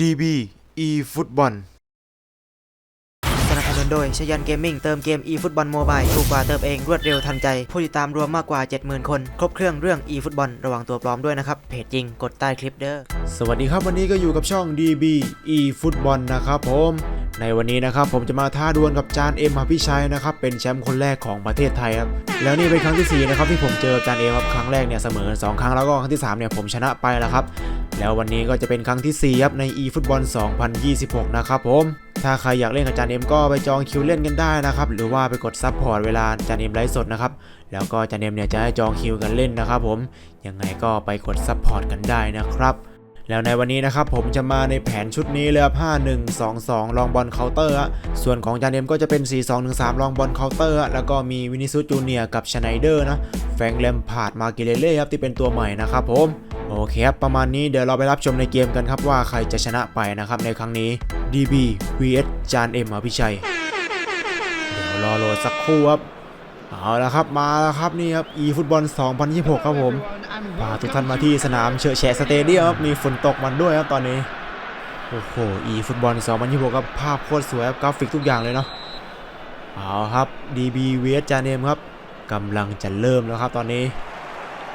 DB e ฟุตบอลสนับสนุนโดยชยันเกมมิ่งเติมเกม e ฟุตบอลโมบายถูกกว่าเติมเองรวดเร็วทันใจ ผู้ติดตามรวมมากกว่า 70,000 คน ครบเครื่องเรื่อง e ฟุตบอลระวังตัวปลอมด้วยนะครับ เพจจริงกดใต้คลิปเด้อ สวัสดีครับวันนี้ก็อยู่กับช่อง DB e ฟุตบอลนะครับผม ในวันนี้นะครับผมจะมาท้าดวลกับจานเอ็มอภิชัยนะครับเป็นแชมป์คนแรกของประเทศไทยครับแล้วนี่เป็นครั้งที่สี่นะครับที่ผมเจอจานเอ็มครับครั้งแรกเนี่ยเสมอสองครั้งแล้วก็ครั้งที่สามเนี่ยผมชนะไปแล้วครับแล้ววันนี้ก็จะเป็นครั้งที่สี่ครับใน e ฟุตบอล2026 นะครับผมถ้าใครอยากเล่นกับจานเอ็มก็ไปจองคิวเล่นกันได้นะครับหรือว่าไปกดซับพอร์ตเวลาจานเอ็มไลฟ์สดนะครับแล้วก็จานเอ็มเนี่ยจะให้จองคิวกันเล่นนะครับผมยังไงก็ไปกดซับพอร์ตกันได้นะครับ แล้วในวันนี้นะครับผมจะมาในแผนชุดนี้เลยครับ5122 ลองบอลเคาน์เตอร์ ส่วนของจานเอ็มก็จะเป็น 4213 ลองบอลเคาน์เตอร์ แล้วก็มีวินิซุจูเนียกับชไนเดอร์นะ แฟงค์แลมพาดมาเกเลเล่ครับที่เป็นตัวใหม่นะครับผม โอเคครับประมาณนี้เดี๋ยวเราไปรับชมในเกมกันครับว่าใครจะชนะไปนะครับในครั้งนี้ DB vs จานเอ็มอภิชัย เดี๋ยวรอโหลดสักครู่ครับ เอาละครับมาแล้วครับนี่ครับ e ฟุตบอล2026 ครับผมพาทุกท่านมาที่สนามเชอแชะสเตเดียมครับมีฝนตกมันด้วยครับตอนนี้ โอ้โห e ฟุตบอล2026ครับภาพโคตรสวยครับกราฟิกทุกอย่างเลยเนาะเอาครับ DB vs จานเอ็มครับกำลังจะเริ่มแล้วครับตอนนี้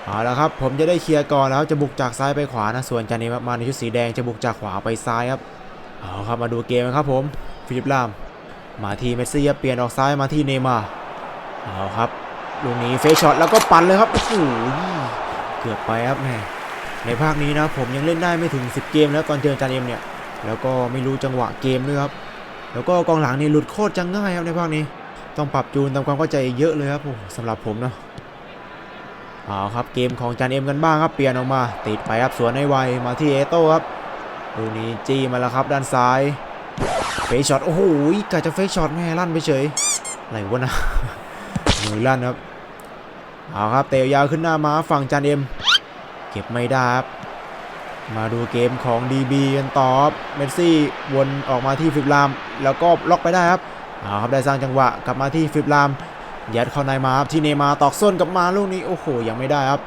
เอาละครับผมจะได้เคลียร์ก่อนแล้วจะบุกจากซ้ายไปขวานะส่วนจานนี้มาในชุดสีแดงจะบุกจากขวาไปซ้ายครับเอาครับมาดูเกมกันครับผมฟิลิปลาม มาที่เมสซี่เปลี่ยนออกซ้ายมาที่เนมาเอาครับลูกนี้เฟชช็อตแล้วก็ปั่นเลยครับโอ้โห เกือบไปครับแม่ในภาคนี้นะผมยังเล่นได้ไม่ถึง 10 เกมแล้วตอนเจอจานเอ็มเนี่ย แล้วก็ไม่รู้จังหวะเกมด้วยครับ แล้วก็กองหลังนี่หลุดโคตรจังง่ายครับในภาคนี้ ต้องปรับจูนทำความเข้าใจเยอะเลยครับโหสำหรับผมเนาะเอาครับเกมของจานเอ็มกันบ้างครับเปลี่ยนออกมา ติดไปครับสวนให้ไวมาที่เอโต้ครับดูนี้จี้มาแล้วครับด้านซ้ายเฟกช็อตโอ้โหกะจะเฟกช็อตแม่ลั่นไปเฉยอะไรวะนะมือลั่นครับ เอาครับเตะยาวขึ้นหน้ามาฝั่งจานเอ็ม เก็บไม่ได้ครับมาดูเกมของ DB กันต่อบเมสซี่วนออกมาที่ฟิบลาม แล้วก็ล็อกไปได้ครับเอาครับได้สร้างจังหวะกลับมาที่ฟิบลามยัดเข้าในมาครับที่เนมาตอกส้นกลับมาลูกนี้โอ้โหยังไม่ได้ครับ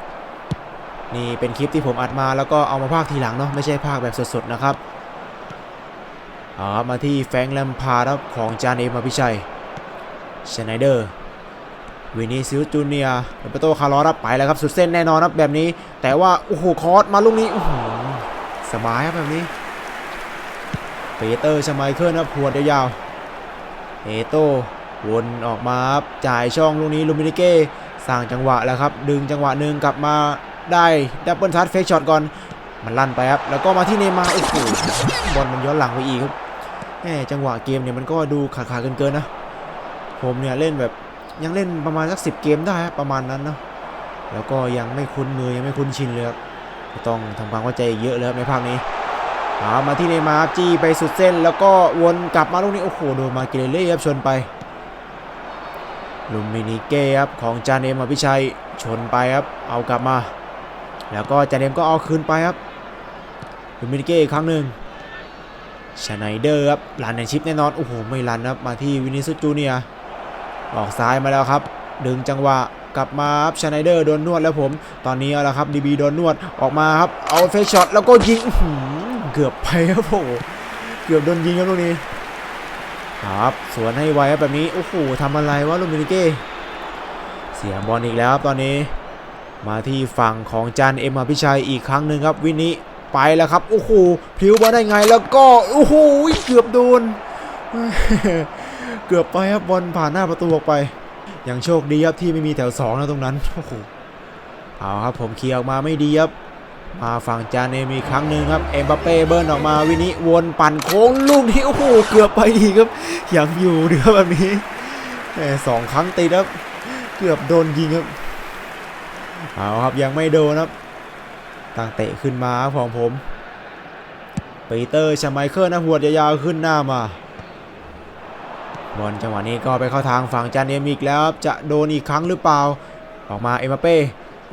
นี่เป็นคลิปที่ผมอัดมาแล้วก็เอามาพากทีหลังเนาะไม่ใช่พากแบบสดๆนะครับเอาครับมาที่แฟงแลมพาร์ดครับของจานเอมาพิชัยชไนเดอร์ วินิซิลจูเนียร์เปโตคาร์ลอรับไปแล้วครับสุดเส้นแน่นอนครับแบบนี้ แต่ว่าโอ้โหคอร์สมาลูกนี้โอ้โหสบายครับแบบนี้เปเตอร์ชไมเคิลครับหัวดยาวๆเอโตวนออกมาครับจ่ายช่องลูกนี้ลูมินิเก้สร้างจังหวะแล้วครับ ดึงจังหวะหนึ่งกลับมาได้ดับเบิลทัชเฟกช็อตก่อนมันลั่นไปครับ แล้วก็มาที่เนมาร์โอ้โหบอลมันย้อนหลังไปอีกครับแหมจังหวะเกมเนี่ยมันก็ดูขาดขาเกินๆนะ ผมเนี่ยเล่นแบบ ยังเล่นประมาณสักสิเกมได้ประมาณนั้นเนาะแล้วก็ยังไม่คุ้นมือยังไม่คุ้นชินเลยครับต้องทำความเข้าใจเยอะเลยครับในภาคนี้เอามาที่เนมาร์จี้ไปสุดเส้น แล้วก็วนกลับมาลูกนี้โอ้โหโดนมาเกเรเล่ครับชนไปลูมินิเก้ครับของจานเอมอภิชัยชนไปครับเอากลับมา แล้วก็จานเอมก็เอาคืนไปครับลูมินิเก้อีกครั้งหนึ่งชไนเดอร์ครับลันในชิปแน่นอนโอ้โหไม่ลันครับมาที่วินิสุจูเนีย ออกซ้ายมาแล้วครับดึงจังหวะกลับมาครับชไนเดอร์โดนนวดแล้วผม ตอนนี้เอาละครับดีบีโดนนวดออกมาครับเอาเฟชช็อตแล้วก็ยิงเกือบไปครับโอ้เกือบโดนยิงครับลูกนี้ครับสวนให้ไวครับแบบนี้โอ้โหทำอะไรวะลูมินิเก้เสียบอลอีกแล้วครับตอนนี้ มาที่ฝั่งของจันเอ็มอภิชัยอีกครั้งหนึ่งครับวินนี้ไปแล้วครับโอ้โหพลิ้วมาได้ไงแล้วก็โอ้โหเกือบโดน เกือบไปครับบอลผ่านหน้าประตูออกไปยังโชคดีครับที่ไม่มีแถวสองนะตรงนั้นโอ้โหเอาครับผมเคลียร์ออกมาไม่ดีครับมาฝั่งจานเอมอีกครั้งหนึ่งครับเอ็มบัปเป้เบิร์นออกมาวินิวนปั่นโค้งลูกนี้โอ้โหเกือบไปอีกครับยังอยู่เดือแบบนี้แหมสองครั้งติดครับเกือบโดนยิงครับเอาครับยังไม่โดนครับตั้งเตะขึ้นมาของผมปีเตอร์ชาไมเคิลนะหัวยาวๆขึ้นหน้ามา บอลจังหวะนี้ก็ไปเข้าทางฝั่งจานเอมอีกแล้วจะโดนอีกครั้งหรือเปล่า ออกมาเอ็มบัปเป้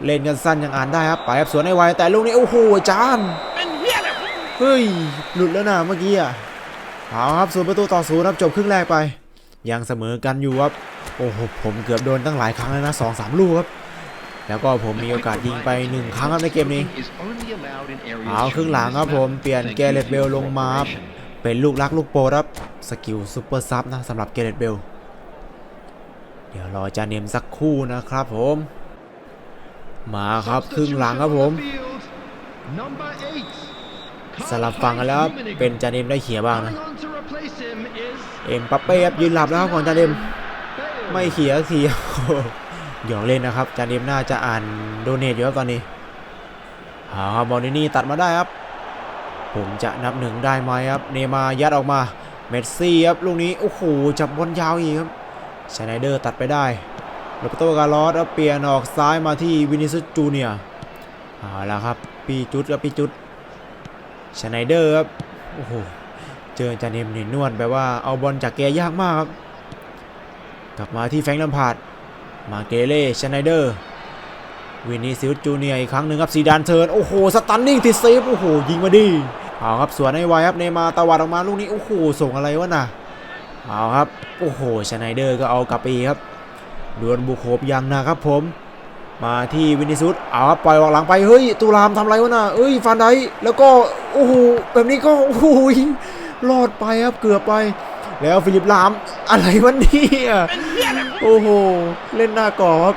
เล่นกันสั้นยังอ่านได้ครับไปครับสวนให้ไวแต่ลูกนี้โอ้โหจานเฮ้ยหลุดแล้วนะเมื่อกี้อะเอาครับศูนย์ประตูต่อศูนย์ครับจบครึ่งแรกไป ยังเสมอกันอยู่ครับโอ้โหผมเกือบโดนตั้งหลายครั้งแล้วนะสองสามลูกครับแล้วก็ผมมีโอกาสยิงไปหนึ่งครั้งครับในเกมนี้เอาครึ่งหลังครับผมเปลี่ยนแกเรตเบลลงมาเป็นลูกรักลูกโปรครับ สกิลซูเปอร์ซับนะสำหรับแกเรตเบล เดี๋ยวรอจาเนมสักคู่นะครับผม มาครับครึ่งหลังครับผมสลับฝั่งกันแล้วเป็นจาเนมได้เขียบ้างนะ เอ็มปัปเป้ครับยืนหลับแล้วของจาเนมไม่เขียเขียหยอกเล่นนะครับจาเนมน่าจะอ่านโดเนทอยู่ครับตอนนี้เอาบอลนี่ตัดมาได้ครับ ผมจะนับหนึ่งได้ไหมครับ เนมายัดออกมา เมสซี่ครับลูกนี้ โอ้โห จับบอลยาวอีกครับชไนเดอร์ตัดไปได้โรเบโตกาลอสเปลี่ยนออกซ้ายมาที่วินิซุสจูเนียเอาละครับ ปีจุดครับปีจุดชไนเดอร์ครับ โอ้โห เจอจาเนมนี่นวดแบบว่าเอาบอลจากแกยากมากครับ กลับมาที่แฟงลัมพาร์ดมาเกเล่ชไนเดอร์วินิซิอุสจูเนียอีกครั้งหนึ่งครับซีดานเทิร์นโอ้โห สตันนิ่งติดเซฟ โอ้โห ยิงมาดี เอาครับสวนให้ไวครับเนมาตะวัดออกมาลูกนี้โอ้โหส่งอะไรวะน่ะเอาครับโอ้โหชไนเดอร์ก็เอากลับไปครับดวลบุโคบยังนะครับผม มาที่วินิซุสเอาครับปล่อยออกหลังไปเฮ้ยตูรามทำอะไรวะน่ะเอ้ยฟันไดแล้วก็โอ้โหแบบนี้ก็โอ้โหรอดไปครับเกือบไป แล้วฟิลิปลามอะไรวะเนี่ยโอ้โหเล่นหน้ากรอบครับ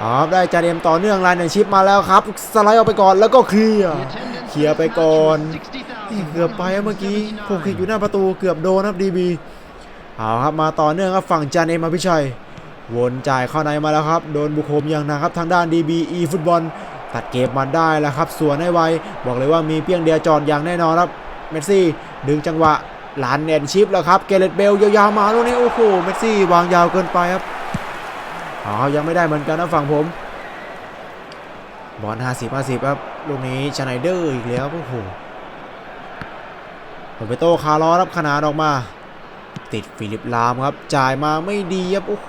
ครับได้จาเดมต่อเนื่องลน์หนึ่งชิปมาแล้วครับ สไลด์ออกไปก่อนแล้วก็เคลียร์ เคลียร์ไปก่อนนี่เกือบไปเมื่อกี้ผมคิดอยู่หน้าประตูเกือบโดนครับดีบีเอาครับมาต่อเนื่องครับฝั่งจานเอมอภิชัย วนจ่ายเข้าในมาแล้วครับ โดนบุคคมอย่างหนะครับทางด้าน DB e ฟุตบอลตัดเกมมาได้แล้วครับสวนให้ไวบอกเลยว่ามีเพียงเดียจอดอย่างแน่นอนครับเมสซี่ดึงจังหวะหลานแอนชิปแล้วครับเกเรตเบลยาวๆมาลูกนี้โอ้โหเมสซี่วางยาวเกินไปครับอ๋อยังไม่ได้เหมือนกันนะฝั่งผมบอล50 50ครับ ลูกนี้ชไนเดอร์อีกแล้วโอ้โหโรเบโตคาร์ลอรับขนานออกมา ติดฟิลิปลามครับ จ่ายมาไม่ดีครับโอ้โห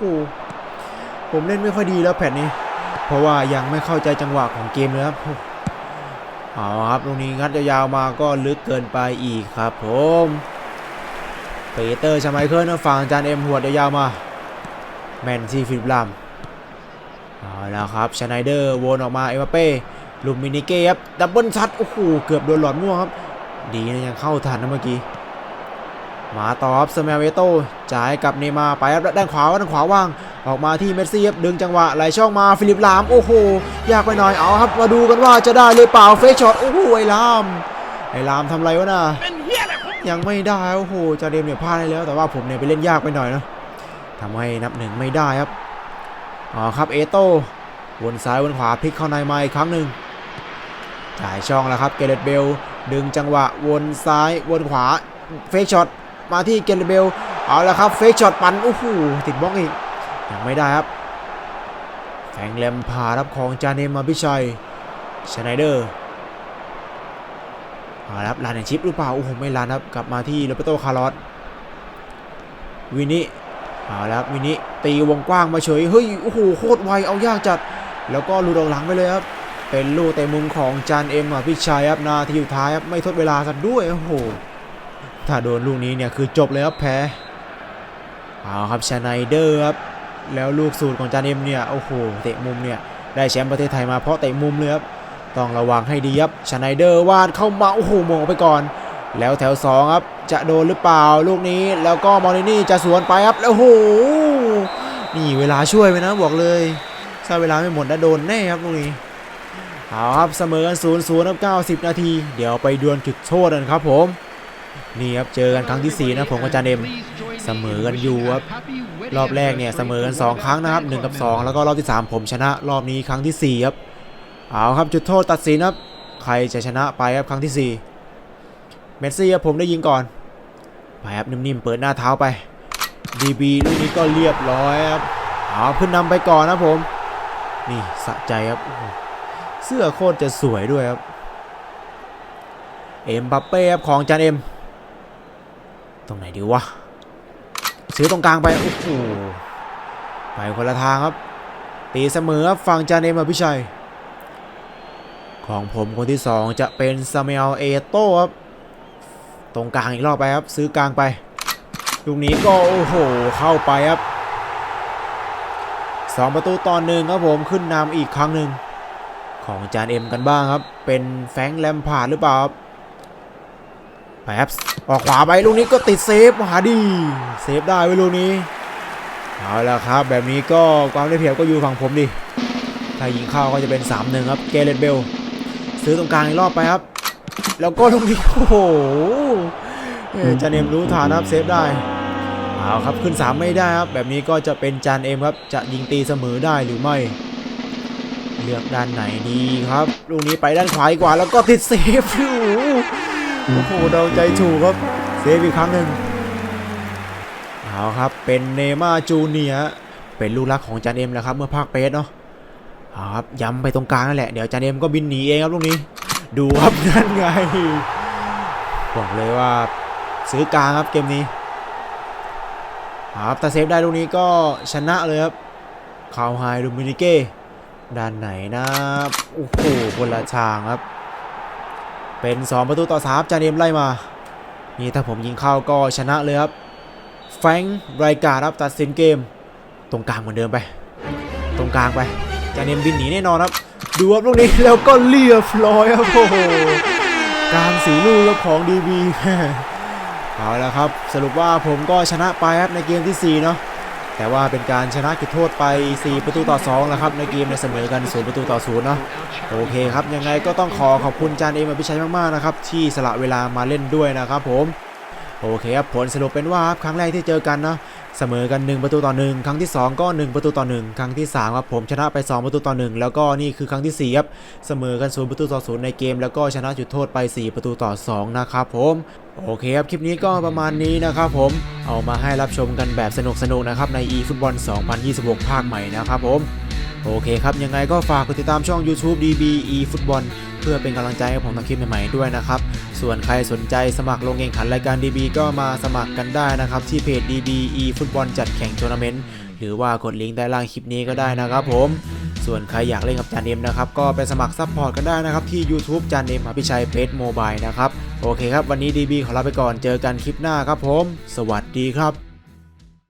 ผมเล่นไม่ค่อยดีแล้วแผ่นนี้ เพราะว่ายังไม่เข้าใจจังหวะของเกมเลยครับเอาครับลูกนี้งัดยาวๆมาก็ลึกเกินไปอีกครับผมเปเตอร์ชไมเคิลนะฝั่งจานเอ็มหัวยาวๆมาแมนซีฟิลิปลามเอาแล้วครับชไนเดอร์วนออกมาเอมบัปเป้ ลูกมินิเก้ครับดับเบิลชัดโอ้โหเกือบโดนหลอดม่วงครับ ดีนะยังเข้าทันนะเมื่อกี้ มาต่อครับสมาเวโตจ่ายกับเนมาไปครับด้านขวาด้านขวาว่าง ออกมาที่เมสซี่ครับดึงจังหวะไหลช่องมาฟิลิปลามโอ้โหยากไปหน่อยเอาครับ มาดูกันว่าจะได้หรือเปล่าเฟชช็อตโอ้โหไอ้ลามไอ้ลามทำไรวะน่ะยังไม่ได้โอ้โหจาเดมเนี่ยพลาดได้แล้ว แต่ว่าผมเนี่ยไปเล่นยากไปหน่อยนะทำให้นับหนึ่งไม่ได้ครับอ๋อครับเอโต้วนซ้ายวนขวาพลิกเข้าในมาอีกครั้งหนึ่ง จ่ายช่องแล้วครับเกเรตเบลดึงจังหวะวนซ้ายวนขวาเฟกช็อตมาที่เกเรตเบลเอาละครับเฟกช็อตปันโอ้โหติดบล็อกอีกยังไม่ได้ครับแฟงแลมพารับของจาเนมมาพิชัยชไนเดอร์เอาละครับลานแอนชิปหรือเปล่าโอ้โหไม่ลานครับกลับมาที่โรเบโตคาร์ลอสวินิเอาแล้วครับวินิตีวงกว้างมาเฉยเฮ้ยโอ้โหโคตรไวเอายากจัด แล้วก็ลุดออกหลังไปเลยครับ เป็นลูกเตะมุมของจานเอ็มอะพี่ชายครับนาทีสุดท้ายครับไม่ทดเวลากันด้วยโอ้โหถ้าโดนลูกนี้เนี่ยคือจบเลยครับแพ้เอาครับชาไนเดอร์ครับแล้วลูกสูตรของจานเอ็มเนี่ยโอ้โหเตะมุมเนี่ยได้แชมป์ประเทศไทยมาเพราะเตะมุมเลยครับต้องระวังให้ดีครับชาไนเดอร์วาดเข้ามาโอ้โหมองไปก่อน แล้วแถว2ครับจะโดนหรือเปล่าลูกนี้แล้วก็มอรินี่จะสวนไปครับแล้วโหนี่เวลาช่วยไปนะบอกเลยถ้าเวลาไม่หมดนะโดนแน่ครับลูกนี้ เอาครับเสมอกัน0ูนย์ศูนย์ครับนาที เดี๋ยวไปดวลจุดโทษกันครับผม นี่ครับเจอกันครั้งที่4นะผมกับจานเอ็มเสมอกันอยู่ครับรอบแรกเนี่ยเสมอกัน2ครั้งนะครับ1กับ2แล้วก็รอบที่3ผมชนะรอบนี้ครั้งทีสี่4ครับเอาครับจุดโทษตัดสินครับใครจะชนะไปครับครั้งทีสี่4เมสซี่ครับผมได้ยิงก่อนไปครับนิ่มๆเปิดหน้าเท้าไป DB ลูกนี้ก็เรียบร้อยครับเอาขึ้นนำไปก่อนนะผม นี่สะใจครับ เสื้อโคตรจะสวยด้วยครับ เอ็มบัปเป้ครับของจานเอ็ม ตรงไหนดีวะซื้อตรงกลางไป โอ้โห ไปคนละทางครับ ตีเสมอครับฝั่งจานเอ็มอภิชัย ของผมคนที่ 2 จะเป็นซาเมลเอโต้ครับ ตรงกลางอีกรอบไปครับ ซื้อกลางไปลูกนี้ก็โอ้โห เข้าไปครับสองประตูต่อหนึ่งครับผมขึ้นนำอีกครั้งหนึ่ง ของจานเอ็มกันบ้างครับ เป็นแฟงแลมพาดหรือเปล่าครับแป๊บออกขวาไปลูกนี้ก็ติดเซฟหาดีเซฟได้ไว้ลูกนี้เอาละครับ แบบนี้ก็ความได้เปรียบก็อยู่ฝั่งผมดิถ้ายิงเข้าก็จะเป็น3-1ครับเกเรตเบลซื้อตรงกลางอีกรอบไปครับ แล้วก็ลูกนี้โอ้โหเจานเอ็มรู้ทานครับเซฟได้เอาครับขึ้น3ไม่ได้ครับ แบบนี้ก็จะเป็นจานเอ็มครับจะยิงตีเสมอได้หรือไม่ เลือกด้านไหนดีครับ ลูกนี้ไปด้านขวาดีกว่าแล้วก็ติดเซฟโอ้โหโอ้โหเดาใจถูกครับ เซฟอีกครั้งหนึ่งเอาครับ เป็นเนย์มาจูเนียเป็นลูกรักของจานเอ็มแหล้วครับ เมื่อภาคเปสเนาะเอาครับย้ำไปตรงกลางนั่นแหละ เดี๋ยวจานเอ็มก็บินหนีเองครับลูกนี้ ดูครับนั่นไงบอกเลยว่าซื้อกลางครับเกมนี้ครับแต่เซฟได้ลูกนี้ก็ชนะเลยครับคาวไฮดูมินิเก้ ด้านไหนนะโอ้โหคนละทางครับ เป็น 2 ประตูต่อ3จานเอมไล่มา นี่ถ้าผมยิงเข้าก็ชนะเลยครับแฟงค์ไรการครับตัดสินเกม ตรงกลางเหมือนเดิมไป ตรงกลางไปจานเอมบินหนีแน่นอนครับ ดูครับลูกนี้แล้วก็เรียบร้อยครับโอ้โหกลางสีลูกของดีบีเอาละครับ สรุปว่าผมก็ชนะไปครับในเกมที่4เนาะ แต่ว่าเป็นการชนะจุดโทษไป 4 ประตูต่อ2แล้วครับในเกมในเสมอกัน0ประตูต่อ0เนาะโอเคครับยังไงก็ต้องขอขอบคุณจานเอ็มพิชัยมากๆนะครับที่สละเวลามาเล่นด้วยนะครับผม โอเคครับผลสรุปเป็นว่าครั้งแรกที่เจอกันเนาะเสมอกัน 1 ประตูต่อ 1 ครั้งที่ 2 ก็ 1 ประตูต่อ 1 ครั้งที่3ครับผมชนะไป 2 ประตูต่อ 1 แล้วก็นี่คือครั้งที่4ครับเสมอกัน0ประตูต่อ0ในเกม แล้วก็ชนะจุดโทษไป 4 ประตูต่อ 2 นะครับผมโอเคครับ คลิปนี้ก็ประมาณนี้นะครับผม เอามาให้รับชมกันแบบสนุกๆนะครับใน eFootball 2026 ภาคใหม่นะครับผม โอเคครับยังไงก็ฝากกดติดตามช่อง YouTube DB eFootball เพื่อเป็นกำลังใจให้ผมทำคลิปใหม่ๆด้วยนะครับ ส่วนใครสนใจสมัครลงแข่งขันรายการ DB ก็มาสมัครกันได้นะครับ ที่เพจ DB eFootball จัดแข่งทัวร์นาเมนต์หรือว่ากดลิงก์ใต้ล่างคลิปนี้ก็ได้นะครับผม ส่วนใครอยากเล่นกับจานเอ็มนะครับ ก็ไปสมัครซัพพอร์ตกันได้นะครับ ที่ YouTube จานเอ็มอภิชัยเพจโมบายนะครับ โอเคครับ วันนี้ DB ขอลาไปก่อนเจอกันคลิปหน้าครับผม สวัสดีครับ